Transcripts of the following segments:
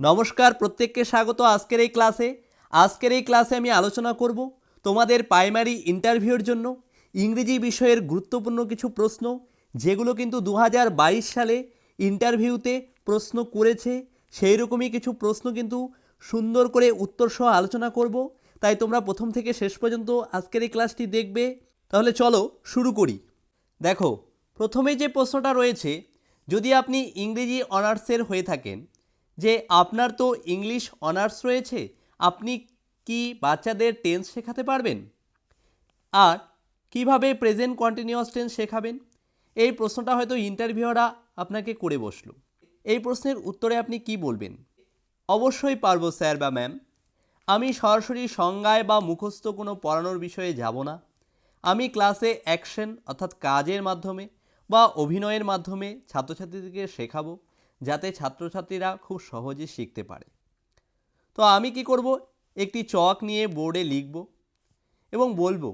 নমস্কার, প্রত্যেককে স্বাগত আজকের এই ক্লাসে। আজকের এই ক্লাসে আমি আলোচনা করব তোমাদের প্রাইমারি ইন্টারভিউর জন্য ইংরেজি বিষয়ের গুরুত্বপূর্ণ কিছু প্রশ্ন, যেগুলো কিন্তু দু হাজার বাইশ সালে ইন্টারভিউতে প্রশ্ন করেছে। সেই রকমই কিছু প্রশ্ন কিন্তু সুন্দর করে উত্তর সহ আলোচনা করব। তাই তোমরা প্রথম থেকে শেষ পর্যন্ত আজকের এই ক্লাসটি দেখবে। তাহলে চলো শুরু করি। দেখো, প্রথমে যে প্রশ্নটা রয়েছে, যদি আপনি ইংরেজি অনার্সের হয়ে থাকেন যে আপনার তো ইংলিশ অনার্স রয়েছে, আপনি কি বাচ্চাদের টেন্স শেখাতে পারবেন? আর কীভাবে প্রেজেন্ট কন্টিনিউয়াস টেন্স শেখাবেন? এই প্রশ্নটা হয়তো ইন্টারভিউরা আপনাকে করে বসল। এই প্রশ্নের উত্তরে আপনি কি বলবেন? অবশ্যই পারব স্যার বা ম্যাম আমি সরাসরি সংজ্ঞায় বা মুখস্থ কোনো পড়ানোর বিষয়ে যাব না। আমি ক্লাসে অ্যাকশন অর্থাৎ কাজের মাধ্যমে বা অভিনয়ের মাধ্যমে ছাত্রছাত্রীদেরকে শেখাবো। যাতে ছাত্রছাত্রীরা খুব সহজে শিখতে পারে। তো আমি কি করব? একটি চক নিয়ে বোর্ডে লিখব এবং বলব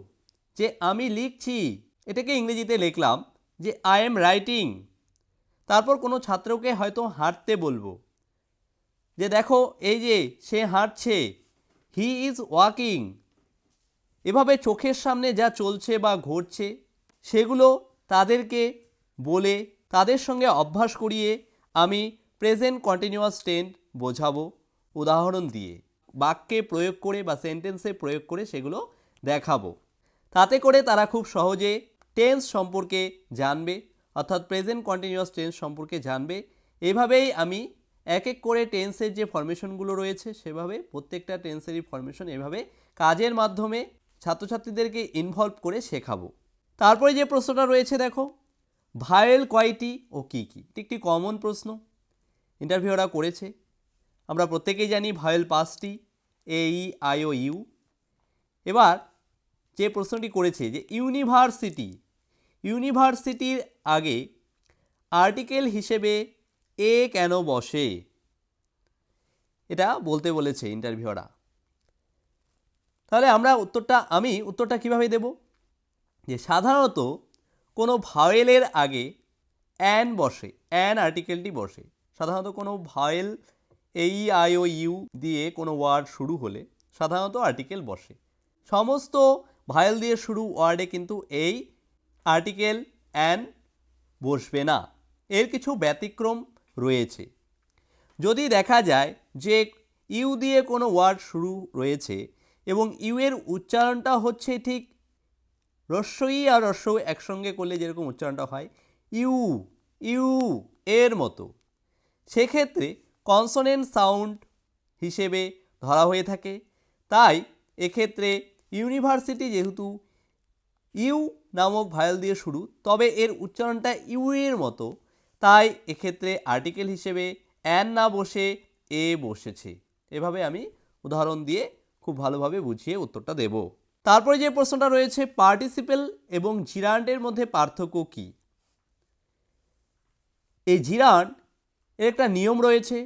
যে আমি লিখছি, এটাকে ইংরেজিতে লিখলাম যে আই এম রাইটিং তারপর কোনো ছাত্রকে হয়তো হাঁটতে বলব যে দেখো, এই যে সে হাঁটছে হি ইজ ওয়াকিং এভাবে চোখের সামনে যা চলছে বা ঘটছে, সেগুলো তাদেরকে বলে, তাদের সঙ্গে অভ্যাস করিয়ে আমি প্রেজেন্ট কন্টিনিউয়াস টেন্স বোঝাবো। উদাহরণ দিয়ে বাক্যে প্রয়োগ করে বা সেন্টেন্সে প্রয়োগ করে সেগুলো দেখাবো। তাতে করে তারা খুব সহজে টেন্স সম্পর্কে জানবে, অর্থাৎ প্রেজেন্ট কন্টিনিউয়াস টেন্স সম্পর্কে জানবে। এভাবেই আমি এক এক করে টেন্সের যে ফরমেশনগুলো রয়েছে, সেভাবে প্রত্যেকটা টেন্সেরই ফরমেশন এভাবে কাজের মাধ্যমে ছাত্রছাত্রীদেরকে ইনভলভ করে শেখাবো। তারপরে যে প্রশ্নটা রয়েছে, দেখো। ভায়েল কয়টি ও কী কী? এটি একটি কমন প্রশ্ন। ইন্টারভিউরা করেছে। আমরা প্রত্যেকেই জানি ভায়েল পাঁচটি, এ, ই, আই ও ইউ। এবার যে প্রশ্নটি করেছে যে ইউনিভার্সিটি, ইউনিভার্সিটির আগে আর্টিকেল হিসেবে এ কেন বসে? এটা বলতে বলেছে ইন্টারভিউরা তাহলে আমরা উত্তরটা, আমি উত্তরটা কীভাবে দেব? যে সাধারণত কোনো ভাওয়েলের আগে অ্যান বসে, অ্যান আর্টিকেলটি বসে। সাধারণত কোনো ভাওয়েল এই আই ও ইউ দিয়ে কোনো ওয়ার্ড শুরু হলে সাধারণত আর্টিকেল বসে। সমস্ত ভায়েল দিয়ে শুরু ওয়ার্ডে কিন্তু এই আর্টিকেল অ্যান বসবে না। এর কিছু ব্যতিক্রম রয়েছে। যদি দেখা যায় যে ইউ দিয়ে কোনো ওয়ার্ড শুরু রয়েছে এবং ইউ এর উচ্চারণটা হচ্ছে ঠিক রস্যই আর রস্য একসঙ্গে করলে যেরকম উচ্চারণটা হয়, ইউ ইউ, এর মতো। সেক্ষেত্রে কনসোনেন্ট সাউন্ড হিসেবে ধরা হয়ে থাকে। তাই এক্ষেত্রে ইউনিভার্সিটি যেহেতু ইউ নামক ভায়াল দিয়ে শুরু, তবে এর উচ্চারণটা ইউ এর মতো। তাই এক্ষেত্রে আর্টিকেল হিসেবে অ্যান না বসে এ বসেছে। এভাবে আমি উদাহরণ দিয়ে খুব ভালোভাবে বুঝিয়ে উত্তরটা দেব। তারপরে যে প্রশ্নটা রয়েছে পার্টিসিপেল এবং জিরান্ডের মধ্যে পার্থক্য কী? এই জিরান্ড এর একটা নিয়ম রয়েছে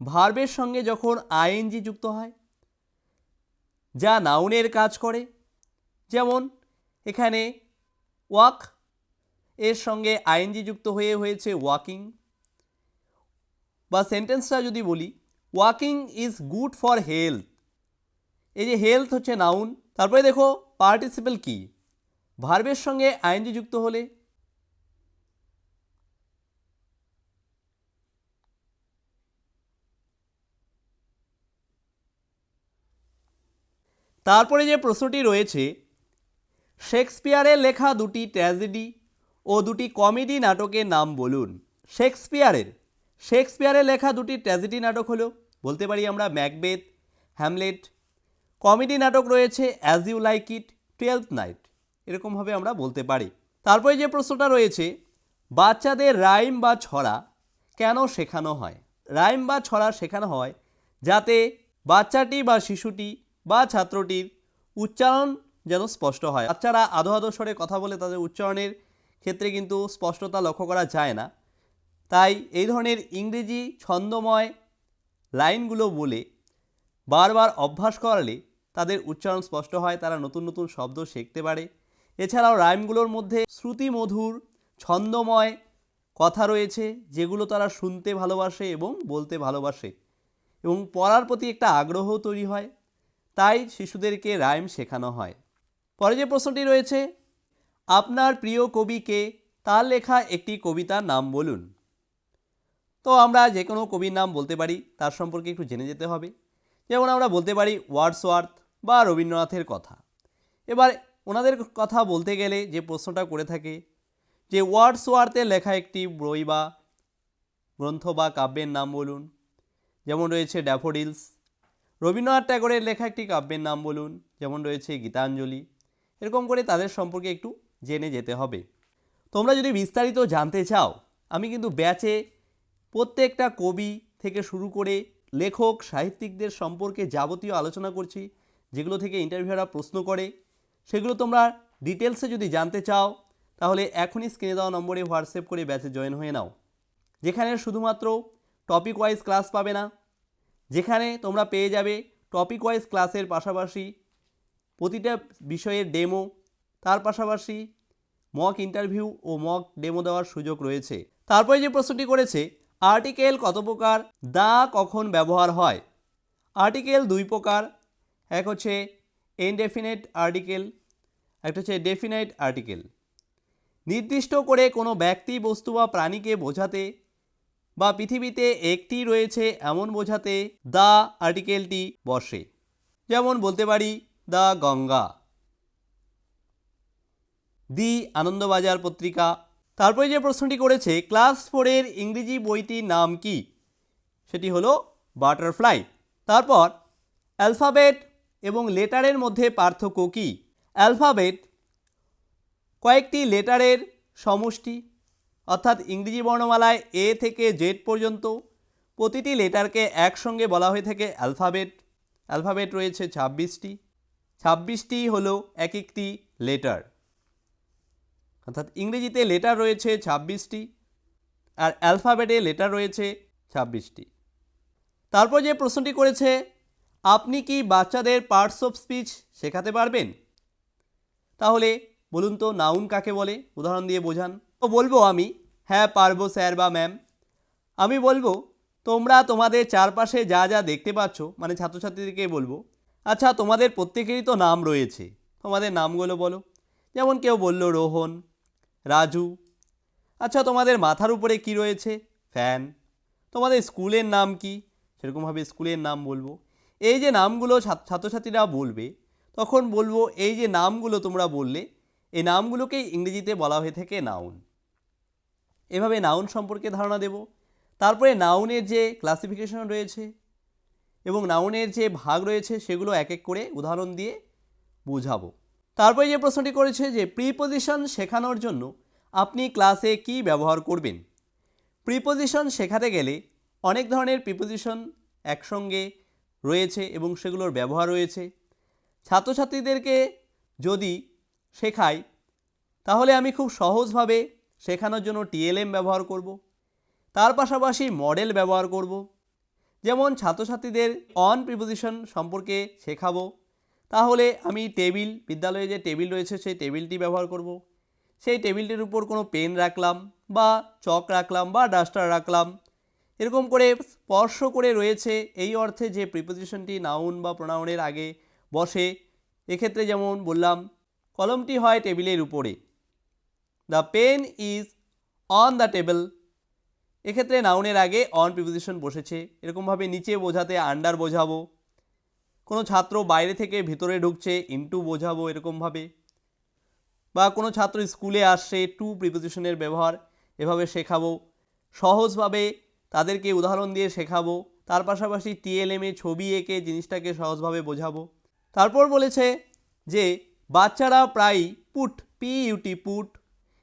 ভার্বের সঙ্গে যখন আইএনজি যুক্ত হয়, যা নাউনের কাজ করে। যেমন, এখানে ওয়াক এর সঙ্গে আইএনজি যুক্ত হয়ে হয়েছে ওয়াকিং বা সেন্টেন্সটা যদি বলি walking is good for health এই যে হেলথ হচ্ছে নাউন তারপরে দেখো পার্টিসিপেল কি? ভার্বের সঙ্গে আইএনজি যুক্ত হলে? তারপরে যে প্রশ্নটি রয়েছে, শেক্সপিয়ারের লেখা দুটি ট্র্যাজেডি ও দুটি কমেডি নাটকের নাম বলুন। শেক্সপিয়ারের শেক্সপিয়ারের লেখা দুটি ট্র্যাজেডি নাটক হলো, বলতে পারি আমরা ম্যাকবেথ, হ্যামলেট কমেডি নাটক রয়েছে as you like it twelfth night এরকমভাবে আমরা বলতে পারি। তারপরে যে প্রশ্নটা রয়েছে, বাচ্চাদের রাইম বা ছড়া কেন শেখানো হয়? রাইম বা ছড়া শেখানো হয় যাতে বাচ্চাটি বা শিশুটি বা ছাত্রটির উচ্চারণ যেন স্পষ্ট হয়। বাচ্চারা আধো আধো স্বরে কথা বলে তাদের উচ্চারণের ক্ষেত্রে কিন্তু স্পষ্টতা লক্ষ্য করা যায় না। তাই এই ধরনের ইংরেজি ছন্দময় লাইনগুলো বলে বারবার অভ্যাস করালে তাদের উচ্চারণ স্পষ্ট হয়, তারা নতুন নতুন শব্দ শিখতে পারে। এছাড়াও রাইমগুলোর মধ্যে শ্রুতিমধুর, ছন্দময় কথা রয়েছে, যেগুলো তারা শুনতে ভালোবাসে এবং বলতে ভালোবাসে এবং পড়ার প্রতি একটা আগ্রহ তৈরি হয়। তাই শিশুদেরকে রাইম শেখানো হয়। পরে যে প্রশ্নটি রয়েছে, আপনার প্রিয় কবিকে তার লেখা একটি কবিতার নাম বলুন। তো আমরা যে কোনো কবির নাম বলতে পারি, তার সম্পর্কে একটু জেনে যেতে হবে। যেমন আমরা বলতে পারি ওয়ার্ডসওয়ার্থ বা রবীন্দ্রনাথের কথা। এবার ওনাদের কথা বলতে গেলে যে প্রশ্নটা করে থাকে, যে ওয়ার্ডসওয়ার্থের লেখা একটি বই বা গ্রন্থ বা কাব্যের নাম বলুন, যেমন রয়েছে ড্যাফোডিলস। রবীন্দ্রনাথ ট্যাগরের লেখা একটি কাব্যের নাম বলুন, যেমন রয়েছে গীতাঞ্জলি। এরকম করে তাদের সম্পর্কে একটু জেনে যেতে হবে। তোমরা যদি বিস্তারিত জানতে চাও, আমি কিন্তু ব্যাচে প্রত্যেকটা কবি থেকে শুরু করে লেখক, সাহিত্যিকদের সম্পর্কে যাবতীয় আলোচনা করছি। যেগুলো থেকে ইন্টারভিউরা প্রশ্ন করে, সেগুলো তোমরা ডিটেলসে যদি জানতে চাও, তাহলে এখনই স্ক্রিনে দেওয়া নম্বরে হোয়াটসঅ্যাপ করে ব্যাচে জয়েন হয়ে নাও। যেখানে শুধুমাত্র টপিক ওয়াইজ ক্লাস পাবে না, যেখানে তোমরা পেয়ে যাবে টপিক ওয়াইজ ক্লাসের পাশাপাশি প্রতিটা বিষয়ের ডেমো তার পাশাপাশি মক ইন্টারভিউ ও মক ডেমো দেওয়ার সুযোগ রয়েছে। তারপরে যে প্রশ্নটি করেছে আর্টিকেল কত প্রকার, দা কখন ব্যবহার হয়? আর্টিকেল দুই প্রকার এক হচ্ছে ইনডেফিনেট আর্টিকেল একটা হচ্ছে ডেফিনাইট আর্টিকেল নির্দিষ্ট করে কোনো ব্যক্তি, বস্তু বা প্রাণীকে বোঝাতে বা পৃথিবীতে একটি রয়েছে এমন বোঝাতে দা আর্টিকেলটি বসে। যেমন বলতে পারি দ্য গঙ্গা। দি আনন্দবাজার পত্রিকা। তারপরে যে প্রশ্নটি করেছে ক্লাস ফোরের ইংরেজি বইটির নাম কি? সেটি হলো বাটারফ্লাই তারপর অ্যালফাবেট এবং লেটারের মধ্যে পার্থক্য কী? অ্যালফাবেট কয়েকটি লেটারের সমষ্টি, অর্থাৎ ইংরেজি বর্ণমালায় এ থেকে জেড পর্যন্ত প্রতিটি লেটারকে একসঙ্গে বলা হয়ে থাকে অ্যালফাবেট। অ্যালফাবেট রয়েছে ছাব্বিশটি। ছাব্বিশটি হলো এক একটি লেটার। অর্থাৎ ইংরেজিতে লেটার রয়েছে ছাব্বিশটি আর অ্যালফাবেটে লেটার রয়েছে ছাব্বিশটি। তারপর যে প্রশ্নটি করেছে আপনি কি বাচ্চাদের পার্টস অফ স্পিচ শেখাতে পারবেন? তাহলে বলুন তো নাউন কাকে বলে? উদাহরণ দিয়ে বোঝান। তো বলব আমি হ্যাঁ পারব স্যার বা ম্যাম। আমি বলব, তোমরা তোমাদের চারপাশে যা যা দেখতে পাচ্ছ মানে ছাত্রছাত্রীদেরকে বলব। আচ্ছা তোমাদের প্রত্যেকেরই তো নাম রয়েছে। তোমাদের নামগুলো বলো। যেমন কেউ বলল রোহন, রাজু। আচ্ছা তোমাদের মাথার উপরে কি রয়েছে? ফ্যান। তোমাদের স্কুলের নাম কি? সেরকমভাবে স্কুলের নাম বলব। এই যে নামগুলো ছাত্র- ছাত্রছাত্রীরা বলবে, তখন বলব এই যে নামগুলো তোমরা বললে, এই নামগুলোকেই ইংরেজিতে বলা হয়ে থাকে নাউন এভাবে নাউন সম্পর্কে ধারণা দেব। তারপরে নাউনের যে ক্লাসিফিকেশন রয়েছে এবং নাউনের যে ভাগ রয়েছে, সেগুলো এক এক করে উদাহরণ দিয়ে বুঝাবো। তারপরে যে প্রশ্নটি করেছে যে প্রিপোজিশন শেখানোর জন্য আপনি ক্লাসে কি ব্যবহার করবেন? প্রিপোজিশন শেখাতে গেলে অনেক ধরনের প্রিপোজিশন একসঙ্গে রয়েছে এবং সেগুলোর ব্যবহার রয়েছে। ছাত্রছাত্রীদেরকে যদি শেখাই, তাহলে আমি খুব সহজভাবে শেখানোর জন্য টিএলএম ব্যবহার করব। তার পাশাপাশি মডেল ব্যবহার করব। যেমন ছাত্রছাত্রীদের অন প্রিপোজিশন সম্পর্কে শেখাবো। তাহলে আমি টেবিল, বিদ্যালয়ে যে টেবিল রয়েছে, সেই টেবিলটি ব্যবহার করব। সেই টেবিলটির উপর কোনো পেন রাখলাম বা চক রাখলাম বা ডাস্টার রাখলাম। এরকম করে স্পর্শ করে রয়েছে এই অর্থে যে প্রিপোজিশনটি নাউন বা প্রোনাউনের আগে বসে। এক্ষেত্রে যেমন বললাম, কলমটি হয় টেবিলের উপরে। The pen is on the table এক্ষেত্রে নাউনের আগে অন প্রিপোজিশন বসেছে। এরকমভাবে নিচে বোঝাতে আন্ডার বোঝাবো। কোনো ছাত্র বাইরে থেকে ভিতরে ঢুকছে ইনটু বোঝাবো এরকমভাবে। বা কোনো ছাত্র স্কুলে আসছে টু প্রিপোজিশনের ব্যবহার এভাবে শেখাবো। সহজভাবে তাদেরকে উদাহরণ দিয়ে শেখাবো। তার পাশাপাশি টিএলএমে ছবি এঁকে জিনিসটাকে সহজভাবে বোঝাবো। তারপর বলেছে যে, বাচ্চারা প্রায়ই পুট পি ইউটি পুট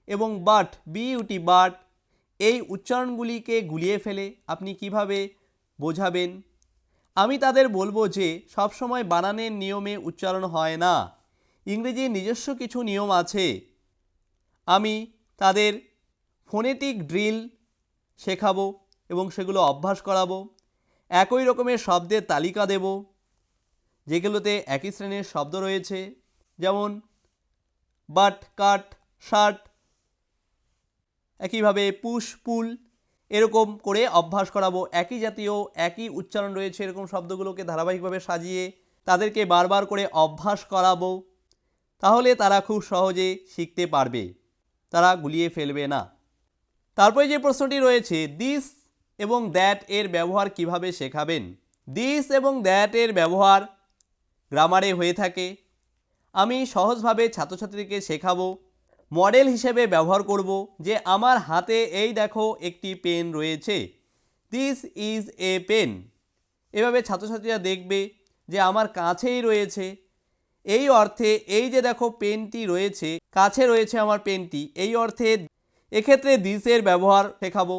এবং বাট বি ইউটি বাট এই উচ্চারণগুলিকে গুলিয়ে ফেলে। আপনি কীভাবে বোঝাবেন? আমি তাদের বলব যে, সবসময় বানানের নিয়মে উচ্চারণ হয় না। ইংরেজির নিজস্ব কিছু নিয়ম আছে। আমি তাদের ফোনেটিক ড্রিল শেখাবো। এবং সেগুলো অভ্যাস করাবো। একই রকমের শব্দের তালিকা দেব। যেগুলোতে একই শ্রেণির শব্দ রয়েছে, যেমন বাট, কাট, শার্ট, একইভাবে পুশ, পুল, এরকম করে অভ্যাস করাবো। একই জাতীয়, একই উচ্চারণ রয়েছে এরকম শব্দগুলোকে ধারাবাহিকভাবে সাজিয়ে তাদেরকে বারবার করে অভ্যাস করাবো। তাহলে তারা খুব সহজে শিখতে পারবে। তারা গুলিয়ে ফেলবে না। তারপরে যে প্রশ্নটি রয়েছে দিস এবং দ্যাট এর ব্যবহার কীভাবে শেখাবেন? দিস এবং দ্যাট এর ব্যবহার গ্রামারে হয়ে থাকে। আমি সহজভাবে ছাত্রছাত্রীকে শেখাবো, মডেল হিসেবে ব্যবহার করব যে আমার হাতে এই দেখো একটি পেন রয়েছে। দিস ইজ এ পেন এভাবে ছাত্রছাত্রীরা দেখবে যে আমার কাছেই রয়েছে। এই অর্থে এই যে দেখো পেনটি রয়েছে, কাছে রয়েছে আমার পেনটি, এই অর্থে এক্ষেত্রে দিসের ব্যবহার শেখাবো।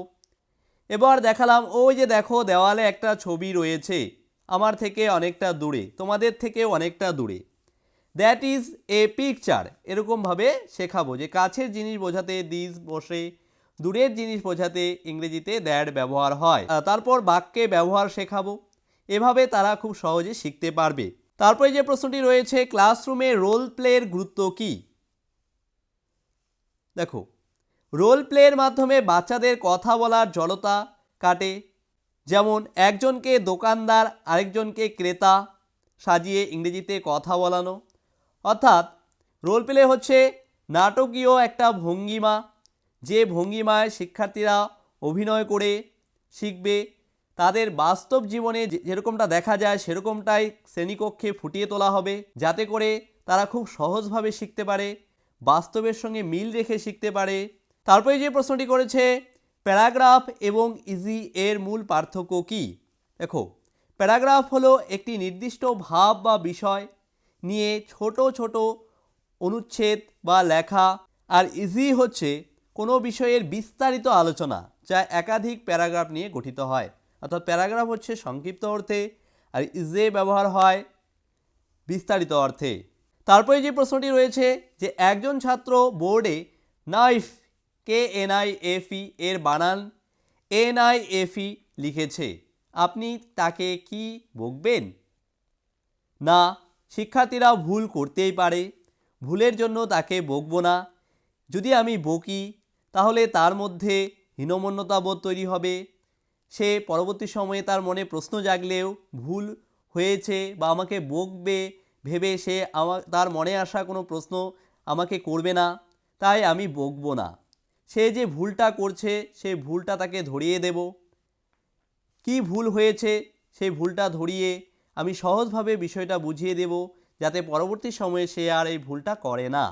এবার দেখালাম ওই যে দেখো দেওয়ালে একটা ছবি রয়েছে। আমার থেকে অনেকটা দূরে, তোমাদের থেকে অনেকটা দূরে। দ্যাট ইজ এ পিকচার এরকমভাবে শেখাবো যে কাছের জিনিস বোঝাতে দিস বসে, দূরের জিনিস বোঝাতে ইংরেজিতে দ্যাট ব্যবহার হয়। তারপর বাক্যে ব্যবহার শেখাবো। এভাবে তারা খুব সহজে শিখতে পারবে। তারপরে যে প্রশ্নটি রয়েছে ক্লাসরুমে রোল প্লের গুরুত্ব কী? দেখো রোল প্লের মাধ্যমে বাচ্চাদের কথা বলার জড়তা কাটে। যেমন, একজনকে দোকানদার, আরেকজনকে ক্রেতা সাজিয়ে ইংরেজিতে কথা বলানো। অর্থাৎ রোল প্লে হচ্ছে নাটকীয় একটা ভঙ্গিমা, যে ভঙ্গিমায় শিক্ষার্থীরা অভিনয় করে, শিখবে। তাদের বাস্তব জীবনে যেরকমটা দেখা যায়, সেরকমটাই শ্রেণীকক্ষে ফুটিয়ে তোলা হবে, যাতে করে তারা খুব সহজভাবে শিখতে পারে, বাস্তবের সঙ্গে মিল রেখে শিখতে পারে তারপরে যে প্রশ্নটি করেছে, প্যারাগ্রাফ এবং ইজি এর মূল পার্থক্য কী? দেখো, প্যারাগ্রাফ হলো একটি নির্দিষ্ট ভাব বা বিষয় নিয়ে ছোট ছোট অনুচ্ছেদ বা লেখা, আর ইজি হচ্ছে কোনো বিষয়ের বিস্তারিত আলোচনা যা একাধিক প্যারাগ্রাফ নিয়ে গঠিত হয়। অর্থাৎ প্যারাগ্রাফ হচ্ছে সংক্ষিপ্ত অর্থে, আর ইজে ব্যবহার হয় বিস্তারিত অর্থে। তারপরে যে প্রশ্নটি রয়েছে যে একজন ছাত্র বোর্ডে নাইফ কে এনআই এফি এর বানান এনআই এফি লিখেছে। আপনি তাকে কি বকবেন? না, শিক্ষার্থীরা ভুল করতেই পারে। ভুলের জন্য তাকে বকবো না। যদি আমি বকি, তাহলে তার মধ্যে হীনমন্যতাবোধ তৈরি হবে। সে পরবর্তী সময়ে তার মনে প্রশ্ন জাগলেও ভুল হয়েছে বা আমাকে বকবে ভেবে সে আমার তার মনে আসা কোনো প্রশ্ন আমাকে করবে না। তাই আমি বকবো না। সে যে ভুলটা করছে সেই ভুলটা তাকে ধরিয়ে দেব। কি ভুল হয়েছে সেই ভুলটা ধরিয়ে আমি সহজভাবে বিষয়টা বুঝিয়ে দেব, যাতে পরবর্তী সময়ে সে আর এই ভুলটা করে না।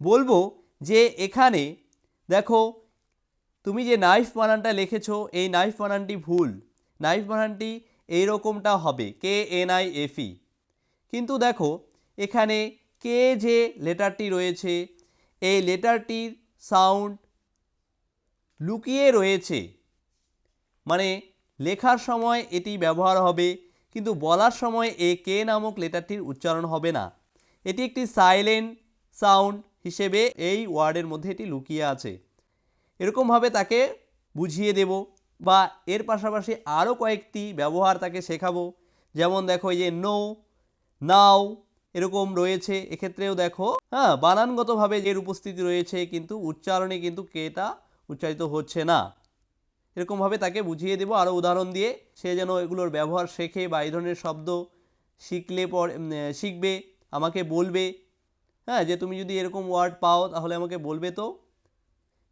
বলব যে এখানে, দেখো, তুমি যে নাইফ বানানটা লিখেছো, এই নাইফ বানানটি ভুল। নাইফ বানানটি এই রকমটা হবে কে এন আই এফ কিন্তু দেখো, এখানে কে যে লেটারটি রয়েছে, এই লেটারটির সাউন্ড লুকিয়ে রয়েছে। মানে লেখার সময় এটি ব্যবহার হবে, কিন্তু বলার সময় এ কে নামক লেটারটির উচ্চারণ হবে না। এটি একটি সাইলেন্ট সাউন্ড হিসেবে এই ওয়ার্ডের মধ্যে এটি লুকিয়ে আছে। এরকমভাবে তাকে বুঝিয়ে দেব বা এর পাশাপাশি আরও কয়েকটি ব্যবহার তাকে শেখাবো। যেমন দেখো এই যে নো, নাও এরকম রয়েছে। এক্ষেত্রেও দেখো হ্যাঁ বানানগতভাবে এর উপস্থিতি রয়েছে, কিন্তু উচ্চারণে কিন্তু কেটা উচ্চারিত হচ্ছে না। এরকমভাবে তাকে বুঝিয়ে দেবো। আরও উদাহরণ দিয়ে, সে যেন এগুলোর ব্যবহার শেখে বা এই ধরনের শব্দ শিখলে পর শিখবে, আমাকে বলবে। হ্যাঁ যে তুমি যদি এরকম ওয়ার্ড পাও, তাহলে আমাকে বলবে তো।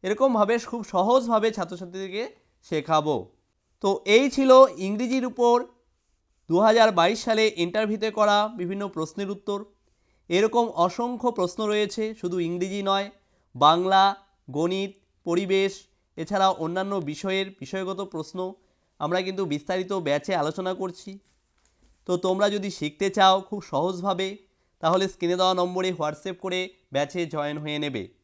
এরকমভাবে খুব সহজভাবে ছাত্রছাত্রীদেরকে শেখাবো। তো এই ছিল ইংরেজির উপর দু হাজার বাইশ সালে ইন্টারভিউতে করা বিভিন্ন প্রশ্নের উত্তর। এরকম অসংখ্য প্রশ্ন রয়েছে, শুধু ইংরেজি নয়, বাংলা, গণিত, পরিবেশ এছাড়া অন্যান্য বিষয়ের বিষয়গত প্রশ্ন। আমরা কিন্তু বিস্তারিত ব্যাচে আলোচনা করছি। তো তোমরা যদি শিখতে চাও খুব সহজভাবে, তাহলে স্ক্রিনে দেওয়া নম্বরে হোয়াটসঅ্যাপ করে ব্যাচে জয়েন হয়ে নেবে।